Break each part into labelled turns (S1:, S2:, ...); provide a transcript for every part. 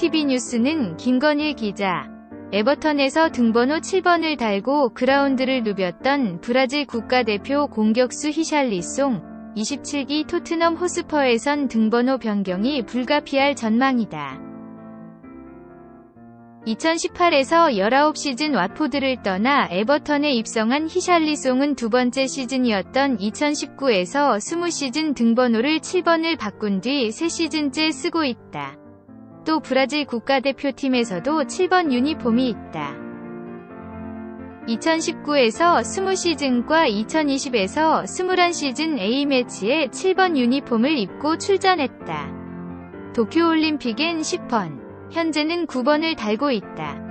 S1: 스포티비 뉴스는 김건일 기자. 에버턴에서 등번호 7번을 달고 그라운드를 누볐던 브라질 국가대표 공격수 히샬리송 27기 토트넘 호스퍼에선 등번호 변경이 불가피할 전망이다. 2018에서 19시즌 왓포드를 떠나 에버턴에 입성한 히샬리송은 두 번째 시즌이었던 2019에서 20시즌 등번호를 7번을 바꾼 뒤 3시즌째 쓰고 있다. 또 브라질 국가대표팀에서도 7번 유니폼이 있다. 2019에서 20시즌과 2020에서 21시즌 A매치에 7번 유니폼을 입고 출전했다. 도쿄올림픽엔 10번, 현재는 9번을 달고 있다.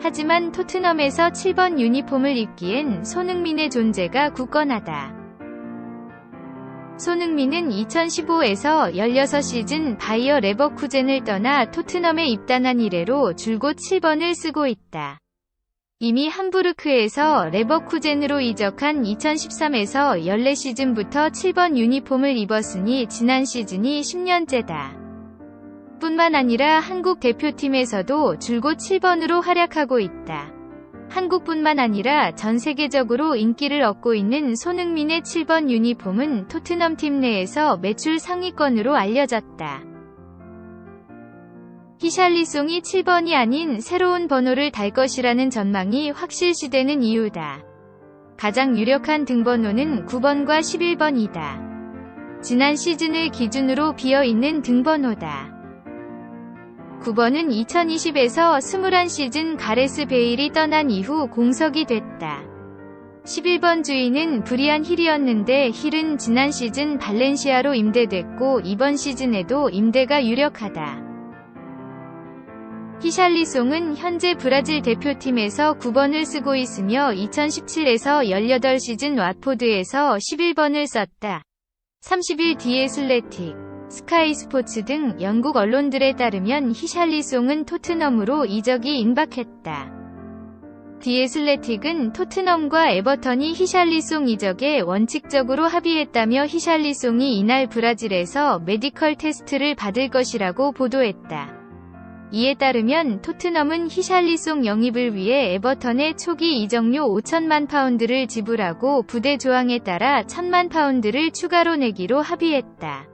S1: 하지만 토트넘에서 7번 유니폼을 입기엔 손흥민의 존재가 굳건하다. 손흥민은 2015에서 16시즌 바이어 레버쿠젠을 떠나 토트넘에 입단한 이래로 줄곧 7번을 쓰고 있다. 이미 함부르크에서 레버쿠젠으로 이적한 2013에서 14시즌부터 7번 유니폼을 입었으니 지난 시즌이 10년째다. 뿐만 아니라 한국 대표팀에서도 줄곧 7번으로 활약하고 있다. 한국뿐만 아니라 전 세계적으로 인기를 얻고 있는 손흥민의 7번 유니폼은 토트넘 팀 내에서 매출 상위권으로 알려졌다. 히샬리송이 7번이 아닌 새로운 번호를 달 것이라는 전망이 확실시되는 이유다. 가장 유력한 등번호는 9번과 11번이다. 지난 시즌을 기준으로 비어있는 등번호다. 9번은 2020에서 21시즌 가레스 베일이 떠난 이후 공석이 됐다. 11번 주인은 브리안 힐이었는데 힐은 지난 시즌 발렌시아로 임대됐고 이번 시즌에도 임대가 유력하다. 히샬리송은 현재 브라질 대표팀에서 9번을 쓰고 있으며 2017에서 18시즌 왓포드에서 11번을 썼다. 30일 뒤에 슬래틱, 스카이 스포츠 등 영국 언론들에 따르면 히샬리송은 토트넘으로 이적이 임박했다. 디에슬레틱은 토트넘과 에버턴이 히샬리송 이적에 원칙적으로 합의했다며 히샬리송이 이날 브라질에서 메디컬 테스트를 받을 것이라고 보도했다. 이에 따르면 토트넘은 히샬리송 영입을 위해 에버턴에 초기 이적료 5천만 파운드를 지불하고 부대 조항에 따라 1천만 파운드를 추가로 내기로 합의했다.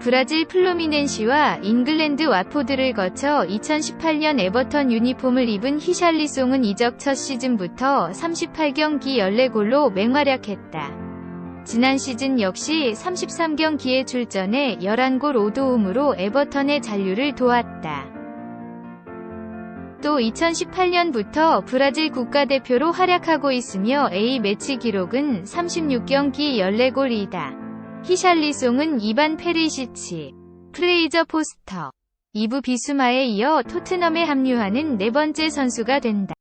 S1: 브라질 플로미넨시와 잉글랜드 와포드를 거쳐 2018년 에버턴 유니폼을 입은 히샬리송은 이적 첫 시즌부터 38경기 14골로 맹활약했다. 지난 시즌 역시 33경기에 출전해 11골 5도움으로 에버턴의 잔류를 도왔다. 또 2018년부터 브라질 국가대표로 활약하고 있으며 A매치 기록은 36경기 14골이다. 히샬리송은 이반 페리시치, 프레이저 포스터, 이브 비수마에 이어 토트넘에 합류하는 네 번째 선수가 된다.